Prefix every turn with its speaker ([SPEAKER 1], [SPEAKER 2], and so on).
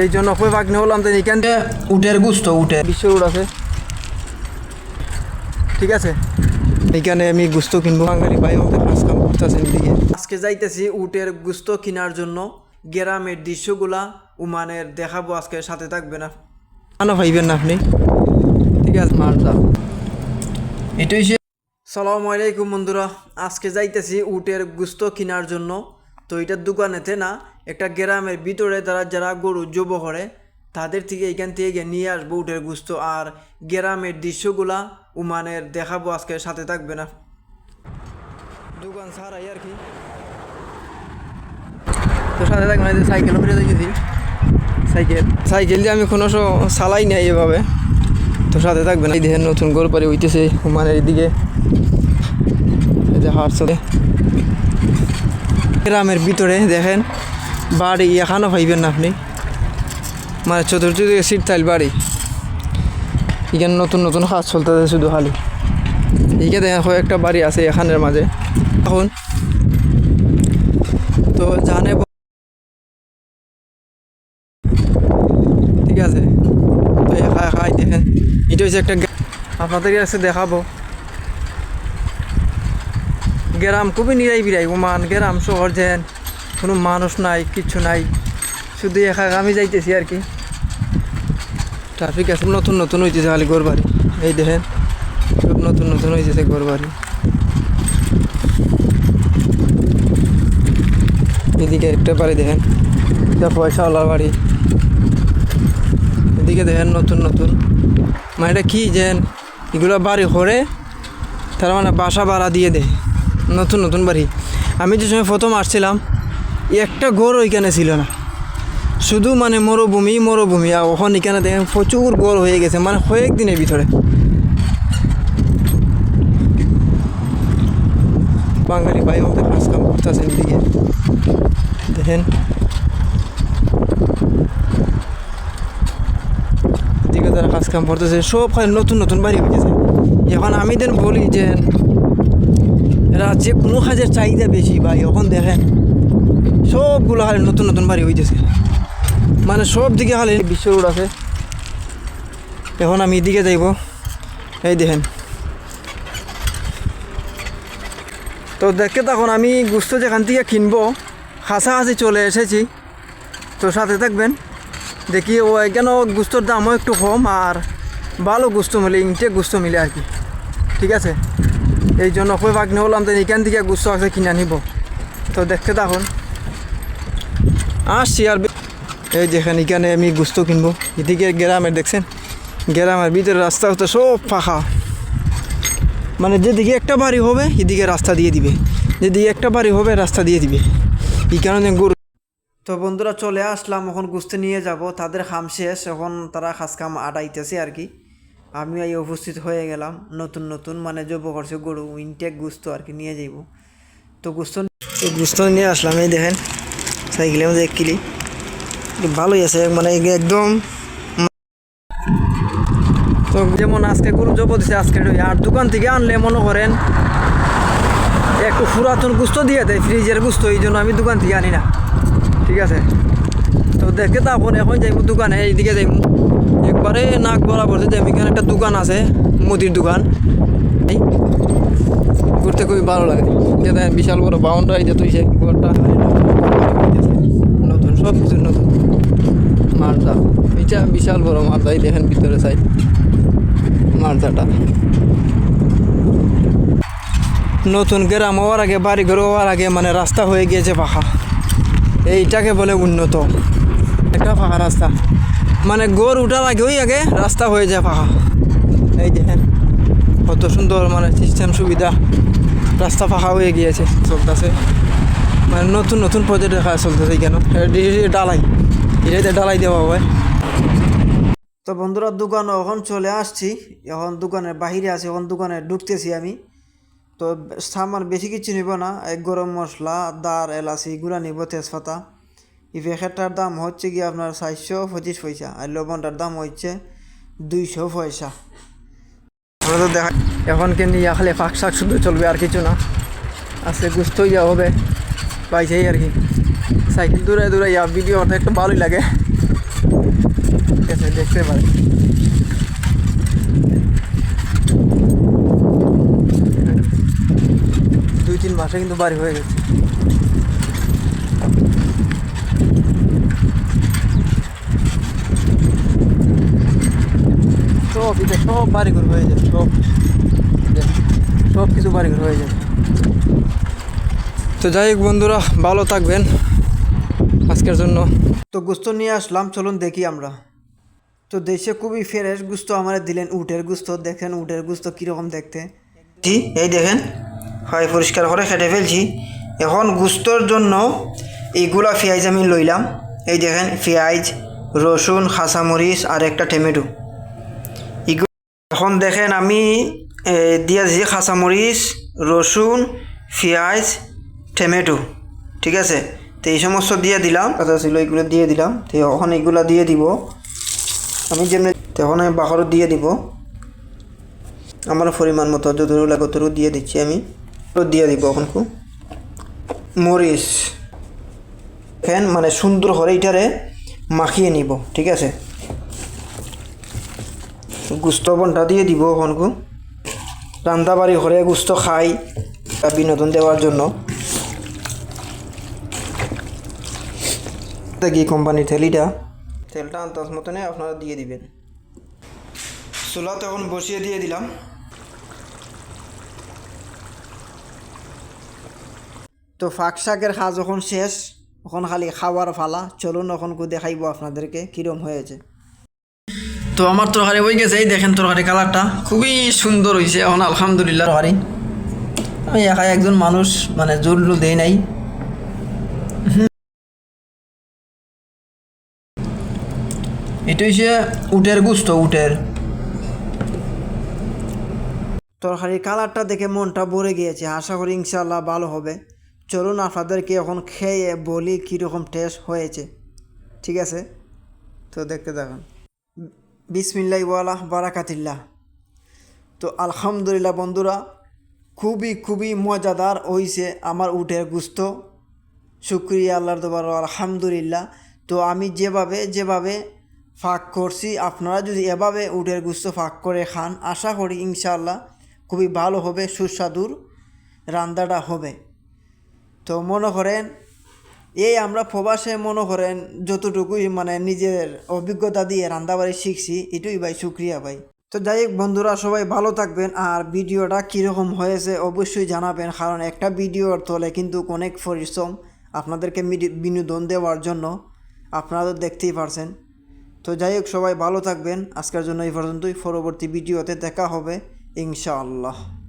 [SPEAKER 1] এই জন্য কই ভাগ্নে হলাম তো এখান থেকে উটের গুস্ত উঠে বিশ্ব উট আছে। ঠিক আছে? এখানে আমি গুস্ত কিনবো। বাঙালি ভাই আমাদের কাজ কাম করতেছে এদিকে। আজকে যাইতেছি উটের গুস্ত কেনার জন্য। গ্রামের দৃশ্যগুলা উমানের দেখাবো, আজকে সাথে থাকবে না। কেন ভাইবেন না আপনি। ঠিক আছে? মার যাও এটাই সে সালাম আলাইকুম বন্ধুরা। আজকে যাইতেছি উটের গুস্ত কেনার জন্য। তো এটার দোকানেতে না একটা গ্রামের ভিতরে তারা যারা গরু জব করে, তাদের থেকে এখান থেকে নিয়ে আসব উটের গুস্ত। আর গ্রামের দৃশ্যগুলা উমানের দেখাবো আজকে সাথে থাকবে না। দোকান ছাড়াই আর কি। তো সাথে থাকবে না সাইকেল উপরে দেখেছি। সাইকেল সাইকেল দিয়ে আমি কোনো চালাই নাই এভাবে। তো সাথে থাকবে না, এই দেখেন নতুন গরু পারে হইতেছে হুমানের এদিকে। এই গ্রামের ভিতরে দেখেন বাড়ি, এখানেও পাইবেন না আপনি? মানে চতুর্থদিকে সিট তাইল বাড়ি। এখানে নতুন নতুন কাজ চলতেছে শুধু খালি। এইকে দেখেন কয়েকটা বাড়ি আছে এখানের মাঝে। এখন তো জানে ঠিক আছে। তো একা একাই দেখেন। এটা হচ্ছে একটা আপনাদের কাছে দেখাবো। গ্রাম খুবই নিরাই বিরাই, ওমান গ্রাম শহর যেন। কোনো মানুষ নাই কিচ্ছু নাই। শুধু একা আমি যাইতেছি আর কি। ট্রাফিক আছে নতুন নতুন হইতেছে খালি ঘর এই দেখেন, সব নতুন নতুন হইতেছে ঘর এদিকে একটা বাড়ি দেখেন, এটা পয়সাওয়ালা বাড়ি। এদিকে দেখেন নতুন নতুন। মানে এটা কি যেন, এগুলো বাড়ি করে, তার মানে বাসা ভাড়া দিয়ে দেয়। নতুন নতুন বাড়ি। আমি যে সময় প্রথম আসছিলাম একটা ঘর ওইখানে ছিল না। শুধু মানে মরুভূমি মরুভূমি, আর ওখানে এখানে দেখেন প্রচুর গড় হয়ে গেছে মানে কয়েক দিনের ভিতরে। বাঙালি ভাই আমাদের কাজ কাম করতেছেন এদিকে। দেখেন। দিকে তারা কাজ কাম করতেছে, সব খালি নতুন নতুন বাড়ি হয়েছে এখন আমি দেন বলি যে রাজ্যে কোনো কাজের চাহিদা বেশি ভাই, এখন দেখেন। সবগুলো খালি নতুন নতুন বাড়ি হইতেছে। মানে সব দিকে খালি বিশ্ব রোড আছে। এখন আমি এদিকে যাইব। এই দেখেন। তো দেখে তখন আমি গুস্ত যেখান থেকে কিনবো কাছাকাছি চলে এসেছি। তো সাথে থাকবেন। দেখি ও কেন গুস্তর দামও একটু কম আর ভালো গুস্ত মিলে, ইনটেক গুস্ত মিলে আর কি। ঠিক আছে? এই জন্য কই হলাম, তো এখান থেকে গুস্ত আছে কিনে নিব তো দেখতে থাকুন। আসছি আর এই যেখানে এখানে আমি গুস্ত কিনবো। এদিকে গ্রামের দেখছেন? গ্রামের ভিতরে রাস্তা তো সব ফাঁকা। মানে যেদিকে একটা বাড়ি হবে, এদিকে রাস্তা দিয়ে দিবে। যেদিকে একটা বাড়ি হবে, রাস্তা দিয়ে দিবে। এই কারণে গরু তো বন্ধুরা, চলে আসলাম। এখন গুস্তে নিয়ে যাব। তাদের খাম শেষ। এখন তারা খাস কাম আটাইতেছে আর কি। আমি এই উপস্থিত হয়ে গেলাম। নতুন নতুন মানে জব করছে গরু। ইনটেক গুস্ত আর কি নিয়ে যাইব। তো গুস্ত গুস্ত নিয়ে আসলাম। এই দেখেন সাইকেলের মধ্যে এক কিলি ভালোই আছে মানে একদম তো যেমন আজকে গরু জব দিছে, আজকে আর দোকান থেকে আনলে মনে করেন একটু পুরাতন গুস্ত দিয়ে দেয়, ফ্রিজের গুস্ত, এই জন্য আমি দোকান থেকে আনি না। ঠিক আছে? তো দেখে তারপরে এখন যাইব দোকানে, এইদিকে যাইব একবারে নাক বরাবর যাইব এখানে একটা দোকান আছে, মুদির দোকান। ঘুরতে খুবই ভালো লাগে। বিশাল বড় বাউন্ডারি যে তুই সে ঘরটা। নতুন, সব কিছু নতুন। মারদা এটা বিশাল বড় মারদাই দেখেন ভিতরে সাইড মারদাটা নতুন গ্রাম হওয়ার আগে বাড়ি ঘর হওয়ার আগে মানে রাস্তা হয়ে গিয়েছে পাখা। এইটাকে বলে উন্নত। একটা ফাঁকা রাস্তা। মানে গড় উঠার আগেই আগে রাস্তা হয়ে যায় ফাঁকা এই দেখেন, কত সুন্দর মানে সিস্টেম সুবিধা। রাস্তা ফাঁকা হয়ে গিয়েছে, চলতেছে। মানে নতুন নতুন প্রজেক্ট দেখা চলতেছে কেন ডালাই। এটাতে ডালাই দেওয়া হবে তো বন্ধুরা দোকান এখন চলে আসছি। এখন দোকানের বাহিরে আছি এখন দোকানে ঢুকতেছি আমি। তো সামান বেশি কিছু নিব না। এক গরম মশলা দার এলাচি এগুলো নিব তেজপাতা। এই প্যাকেটটার দাম হচ্ছে কি আপনার চারশো পঁচিশ পয়সা আর লবণটার দাম হচ্ছে দুইশো পয়সা। আমরা তো দেখা এখন কে নিয়ে খালি ফাঁক শাক শুধু চলবে আর কিছু না। আজকে গুস্ত ইয়া হবে পাইছেই আর কি সাইকেল দূরে দূরে ইয়া ভিডিওটা একটু ভালোই লাগে দেখতে পারে দুই তিন মাসে কিন্তু বাড়ি হয়ে গেছে সব এটা সব বাড়িঘর হয়ে যাবে সব দেখ, সব কিছু বাড়িঘর হয়ে যাবে তো যাই হোক বন্ধুরা ভালো থাকবেন। আজকের জন্য। তো গুস্ত নিয়ে আসলাম চলুন দেখি আমরা। তো দেশে খুবই ফ্রেশ গুস্ত আমার দিলেন উটের গুস্ত। দেখেন উটের গুস্ত কীরকম দেখতে। জি এই দেখেন। হয় পরিষ্কার করে খেটে ফেলছি। এখন গুস্তর জন্য এইগুলা পেঁয়াজ আমি লইলাম। এই দেখেন পেঁয়াজ রসুন কাঁচামরিচ আর একটা টমেটো। এখন দেখেন আমি দিয়েছি কাঁচামরিচ রসুন পেঁয়াজ টমেটো, ঠিক আছে? তো এই সমস্ত দিয়ে দিলাম। কথা ছিল এগুলো দিয়ে দিলাম। তো এখন এইগুলো দিয়ে দিব। আমি যেমনি তখন আমি বাহরও দিয়ে দিব। আমার পরিমাণ মতো, যতটুকু লাগে ততটুকু দিয়ে দিচ্ছি আমি। দিয়ে দিব এখন খুব। মরিচ। ফ্যান মানে সুন্দর করে এটারে মাখিয়ে নিব, ঠিক আছে? গুস্ত বনটা দিয়ে দিব ওখানকু রান্না বাড়ি ঘরে গুস্ত খাই, বিনোদন দেওয়ার জন্য। কি কোম্পানির তেলিটা তেলটা আন্দাজ মতনে আপনারা দিয়ে দিবেন। চুলাতে এখন বসিয়ে দিয়ে দিলাম। তো ফাঁক শাকের খাওয়া যখন শেষ, এখন খালি খাওয়ার ফালা। চলুন এখন কু দেখাইব আপনাদেরকে কীরম হয়েছে। তো আমার তরকারি হয়ে গেছে, এই দেখেন তরকারি কালারটা। খুবই সুন্দর হয়েছে এখন আলহামদুলিল্লাহ। তরকারি। আমি একাই একজন মানুষ মানে জোর দেই নাই। এটা হচ্ছে উটের গুস্ত, উটের। তরকারির কালারটা দেখে মনটা ভরে গিয়েছে, আশা করি ইনশাল্লাহ ভালো হবে। চলুন আপনাদেরকে এখন খেয়ে বলি কীরকম টেস্ট হয়েছে। ঠিক আছে? তো দেখতে দেখুন বিসমিল্লাহ ওয়ালা বারাকাতিল্লাহ। তো আলহামদুলিল্লাহ বন্ধুরা, খুবই খুবই মজাদার হয়েছে আমার উটের গুস্ত। শুক্রিয়া আল্লাহর দোবার আলহামদুলিল্লাহ। তো আমি যেভাবে যেভাবে ফাঁক করছি। আপনারা যদি এভাবে উটের গুস্ত ফাঁক করে খান, আশা করি ইনশাল্লাহ খুবই ভালো হবে, সুস্বাদুর রান্নাটা হবে। তো মনে করেন, এই আমরা প্রবাসে মনে করেন যতটুকুই মানে নিজের অভিজ্ঞতা দিয়ে রান্নাবাড়ি শিখছি, এটুই ভাই শুক্রিয়া ভাই। তো যাই হোক বন্ধুরা, সবাই ভালো থাকবেন। আর ভিডিওটা কীরকম হয়েছে অবশ্যই জানাবেন, কারণ একটা ভিডিওর তলে কিন্তু অনেক পরিশ্রম আপনাদেরকে বিনোদন দেওয়ার জন্য আপনারা তো দেখতেই পারছেন। তো যাই হোক, সবাই ভালো থাকবেন। আজকের জন্য এই পর্যন্তই। পরবর্তী ভিডিওতে দেখা হবে, ইনশাআল্লাহ।